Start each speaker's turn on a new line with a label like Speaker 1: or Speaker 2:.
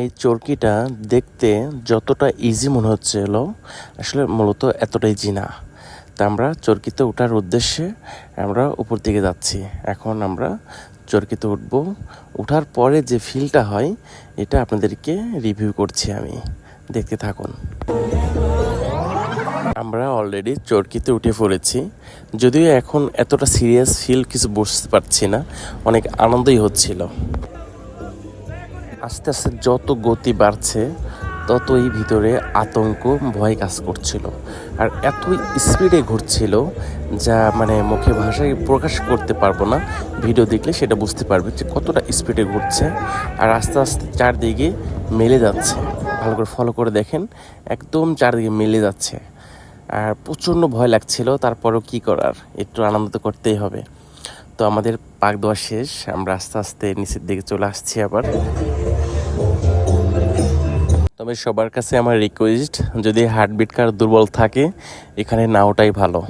Speaker 1: এই চরকিটা দেখতে যতটা ইজি মনে হচ্ছিল আসলে মূলত এতটা ইজি না। তা আমরা চরকিতে ওঠার উদ্দেশ্যে আমরা উপর দিকে যাচ্ছি। এখন আমরা চরকিতে উঠব। ওঠার পরে যে ফিলটা হয়, এটা আপনাদেরকে রিভিউ করছি আমি। দেখতে থাকুন। আমরা অলরেডি চরকিতে উঠে পড়েছি। যদিও এখন এতটা সিরিয়াস ফিল কিছু বুঝতে পারছি না, অনেক আনন্দই হচ্ছিল। আস্তে আস্তে যত গতি বাড়ছে, ততই ভিতরে আতঙ্ক, ভয় কাজ করছিল। আর এতই স্পিডে ঘুরছিল যা মানে মুখে ভাষায় প্রকাশ করতে পারব না। ভিডিও দেখলে সেটা বুঝতে পারবে যে কতটা স্পিডে ঘুরছে আর আস্তে আস্তে চারদিকে মেলে যাচ্ছে। ভালো করে ফলো করে দেখেন, একদম চারদিকে মেলে যাচ্ছে। আর প্রচণ্ড ভয় লাগছিল, তারপরেও কি করার? একটু আনন্দ করতেই হবে। তো আমাদের পাক দেওয়া শেষ। আমরা আস্তে আস্তে নিচের দিকে চলে আসছি আবার। তবে সবার কাছে আমার রিকোয়েস্ট যদি হার্টবিট কার দুর্বল থাকে, এখানে না ওটাই ভালো।